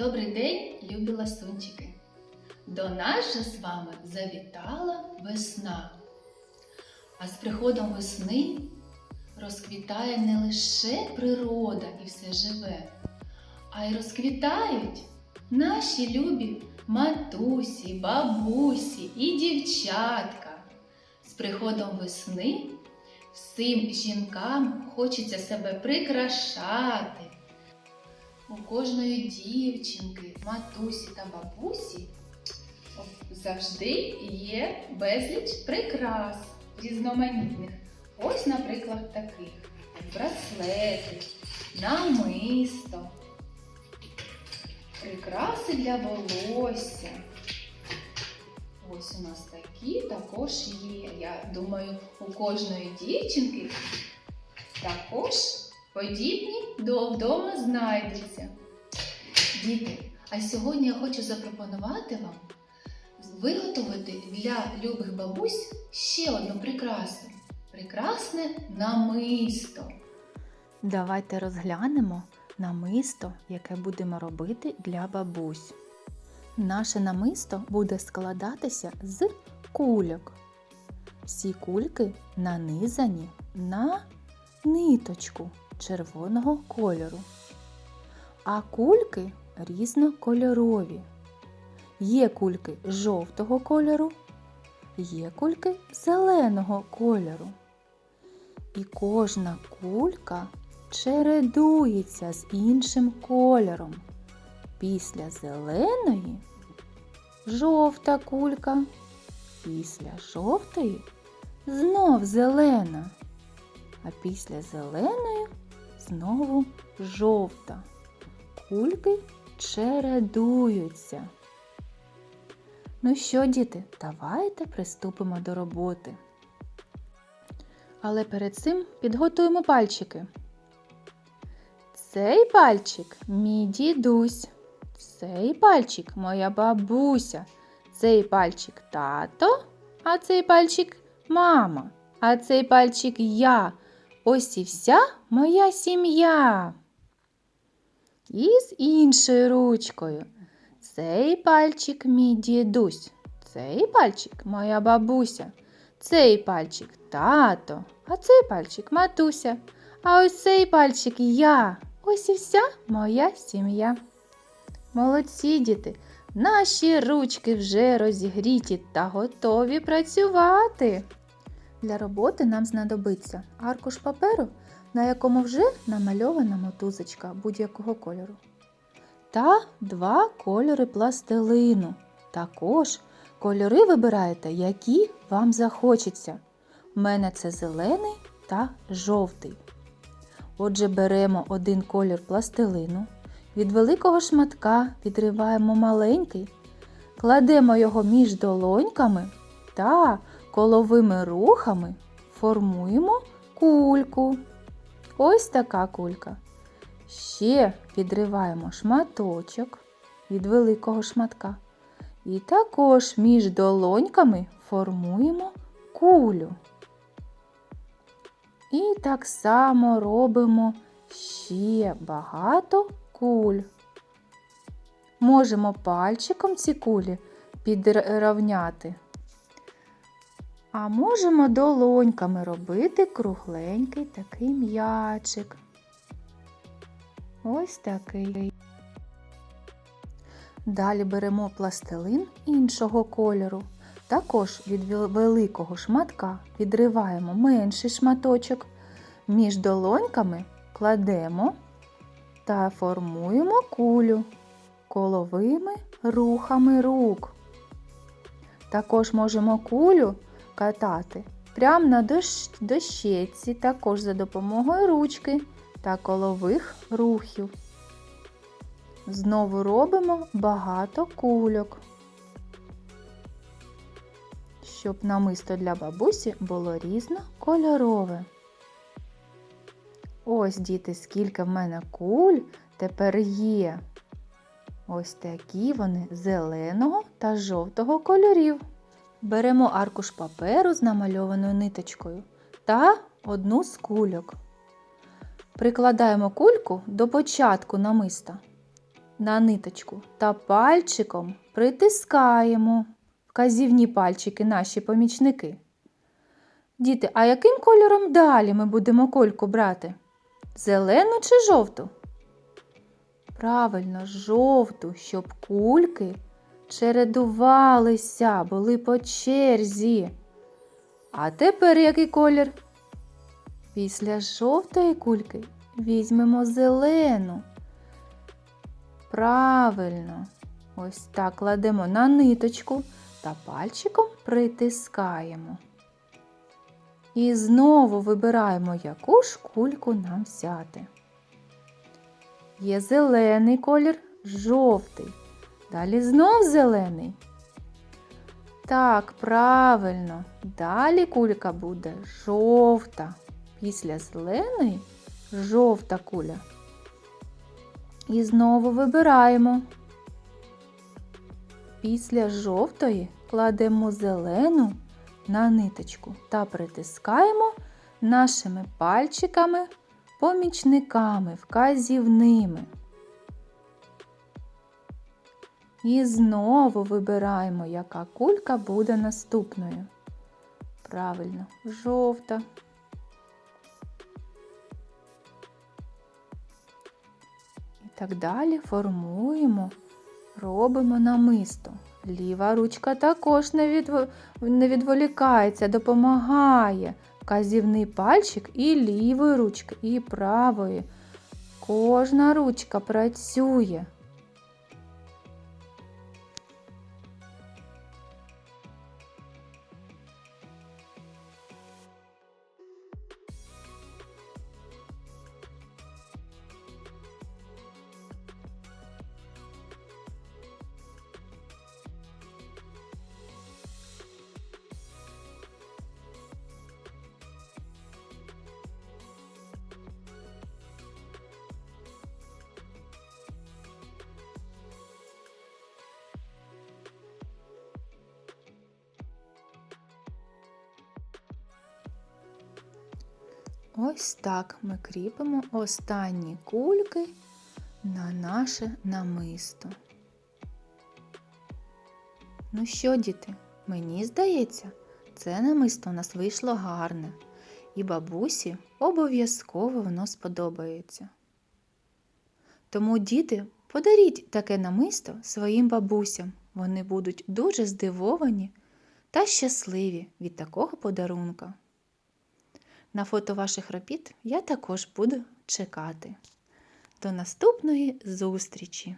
Добрий день, любі ласунчики! До нас же з вами завітала весна. А з приходом весни розквітає не лише природа і все живе, а й розквітають наші любі матусі, бабусі і дівчатка. З приходом весни всім жінкам хочеться себе прикрашати. У кожної дівчинки, матусі та бабусі завжди є безліч прикрас різноманітних. Ось, наприклад, таких браслети, намисто, прикраси для волосся. Ось у нас такі також є. Я думаю, у кожної дівчинки також подібні до вдома знайдуться. Діти, а сьогодні я хочу запропонувати вам виготовити для любих бабусь ще одну прикрасу. Прекрасне намисто. Давайте розглянемо намисто, яке будемо робити для бабусь. Наше намисто буде складатися з кульок. Всі кульки нанизані на ниточку червоного кольору. А кульки різнокольорові. Є кульки жовтого кольору, є кульки зеленого кольору. І кожна кулька чередується з іншим кольором. Після зеленої жовта кулька, після жовтої знов зелена, а після зеленої знову жовта. Кульки чередуються. Ну що, діти, давайте приступимо до роботи. Але перед цим підготуємо пальчики. Цей пальчик мій дідусь, цей пальчик моя бабуся, цей пальчик тато, а цей пальчик мама, а цей пальчик я. Ось і вся моя сім'я. І з іншою ручкою. Цей пальчик мій дідусь, цей пальчик моя бабуся, цей пальчик тато, а цей пальчик матуся, а ось цей пальчик я. Ось і вся моя сім'я. Молодці діти, наші ручки вже розігріті та готові працювати. Для роботи нам знадобиться аркуш паперу, на якому вже намальована мотузочка будь-якого кольору. Та два кольори пластилину. Також кольори вибираєте, які вам захочеться. У мене це зелений та жовтий. Отже, беремо один колір пластилину, від великого шматка відриваємо маленький, кладемо його між долоньками та коловими рухами формуємо кульку. Ось така кулька. Ще відриваємо шматочок від великого шматка. І також між долоньками формуємо кулю. І так само робимо ще багато куль. Можемо пальчиком ці кулі підрівняти. А можемо долоньками робити кругленький такий м'ячик. Ось такий. Далі беремо пластилин іншого кольору. Також від великого шматка відриваємо менший шматочок. Між долоньками кладемо та формуємо кулю коловими рухами рук. Також можемо кулю катати прямо на дощ- дощечці, також за допомогою ручки та колових рухів. Знову робимо багато кульок, щоб намисто для бабусі було різнокольорове. Ось, діти, скільки в мене куль тепер є. Ось такі вони зеленого та жовтого кольорів. Беремо аркуш паперу з намальованою ниточкою та одну з кульок. Прикладаємо кульку до початку намиста. на ниточку та пальчиком притискаємо вказівні пальчики наші помічники. Діти, а яким кольором далі ми будемо кольку брати? Зелену чи жовту? Правильно, жовту, щоб кульки чередувалися, були по черзі. А тепер який колір? Після жовтої кульки візьмемо зелену. Правильно. Ось так кладемо на ниточку та пальчиком притискаємо. І знову вибираємо, яку ж кульку нам взяти. Є зелений колір, жовтий. Далі знов зелений. Так, правильно. Далі кулька буде жовта. Після зеленої жовта куля. І знову вибираємо. Після жовтої кладемо зелену на ниточку та притискаємо нашими пальчиками, помічниками, вказівними. І знову вибираємо, яка кулька буде наступною. Правильно, жовта. І так далі формуємо, робимо намисто. Ліва ручка також не, відв... не відволікається, допомагає. Вказівний пальчик і лівої ручки, і правої. Кожна ручка працює. Ось так ми кріпимо останні кульки на наше намисто. Ну що, діти, мені здається, це намисто у нас вийшло гарне, і бабусі обов'язково воно сподобається. Тому, діти, подаріть таке намисто своїм бабусям. Вони будуть дуже здивовані та щасливі від такого подарунка. На фото ваших робіт я також буду чекати. До наступної зустрічі!